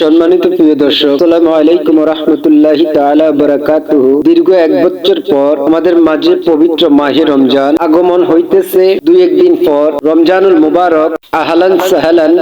সম্মানিত প্রিয় দর্শক, আসসালামু আলাইকুম রহমতুল্লাহ তাআলা বারাকাতুহু। দীর্ঘ এক বছর পর আমাদের মাঝে পবিত্র মাহে রমজান আগমন হইতেছে। দুই একদিন পর রমজানুল মুবারক আহলান সাহালান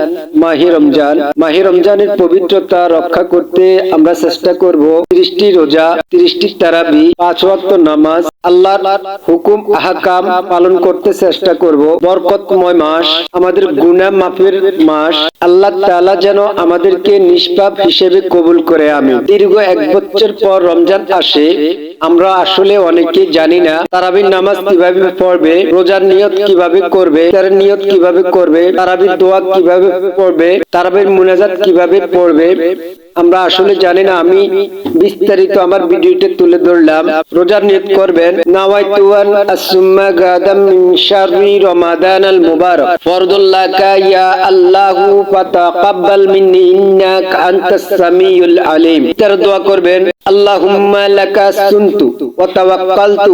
মাহে রমজান। মাহে রমজানের পবিত্রতা রক্ষা করতে আমরা চেষ্টা করব। ত্রিশটি রোজা, ত্রিশটি তারাবি, পাঁচ ওয়াক্ত নামাজ, আল্লাহর হুকুম, আহকাম পালন করতে চেষ্টা করব। বরকতময় মাস, আমাদের গুনাহ মাফের মাস। আল্লাহ তাআলা যেন আমাদেরকে নিষ্পাপ হিসেবে কবুল করে আমি। দীর্ঘ এক বছর পর রমজান আসে, আমরা আসলে অনেকে জানি না তারাবির নামাজ কীভাবে পড়বে, রোজার নিয়ত কীভাবে করবে তার নিয়ত কীভাবে করবে, তারাবির দোয়া কীভাবে পড়বে, তারাবির মুনাজাত কীভাবে পড়বে। আমরা আসলে জানি না, আমি বিস্তারিত আমার ভিডিওতে তুলে ধরলাম। রোজার নিয়ত করবেন। নাওয়াইতু আন আসুম্মা গাদাম মিন শাররি ইয়া আল্লাহু ফাতাকাব্বাল মিন্নি আনতাস সামিউল আলিম। তার দোয়া করবেন, আল্লাহুম্মা লাকা ওয়া তাওয়াক্কালতু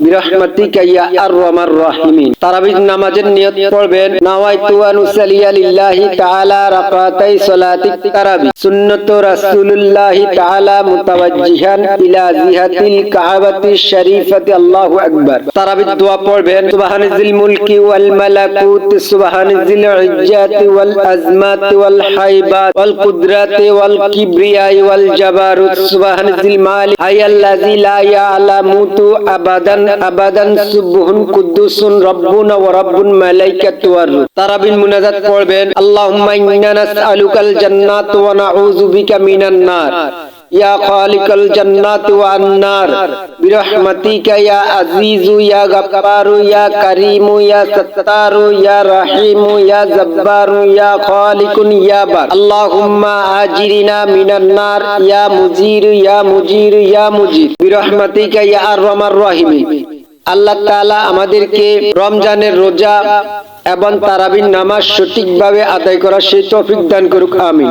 বিরহমাতিকা ইয়া আরহামার রাহিমিন। তারাবির নামাজের নিয়ত পড়বেন। নাওয়াইতু আন উসাল্লিয়া লিল্লাহি তাআলা রাকাতাই সালাতি তারাবি। সুন্নাতু রাসূলুল্লাহি তাআলা মুতাওয়াজ্জিহান ইলা জিহাতিল কাবাতি শরীফাতি। আল্লাহু আকবার। তারাবির দোয়া পড়বেন। সুবহানাজিল মুলকি ওয়াল মালাকুত। সুবহানাজিল ইজ্জাতি ওয়াল আজমাতি ওয়াল হাইবাত ওয়াল কুদরাতি ওয়াল কিবরিয়াই ওয়াল জাবারুত। সুবহানাজিল মালিক। আয়াল্লাযী লা ইয়ালামুতু আবাদান। আবাদান সুবহুন কুদ্দুসুন রব্বুনা ওয়া রাব্বুল মালাইকাতু ওয়ার রূহ। তারাবির মুনাজাত পড়বেন ইয়া খালিকাল জান্নাত ওয়ান নার বিরহমাতিকা ইয়া আজিজু, ইয়া গাফফারু, ইয়া ইয়া ইয়া ইয়া জব্বারু, ইয়া খালিকুন, ইয়া বার আল্লাহুম্মা আজিরিনা মিনান নার, ইয়া মুজির ইয়া মুজির ইয়া মুজির। বিরহমাতিকা ইয়া আল্লাহ তাআলা আমাদেরকে রমজানের রোজা এবং তারাবির নামাজ সঠিকভাবে আদায় করা সেই তৌফিক দান করুক, আমিন।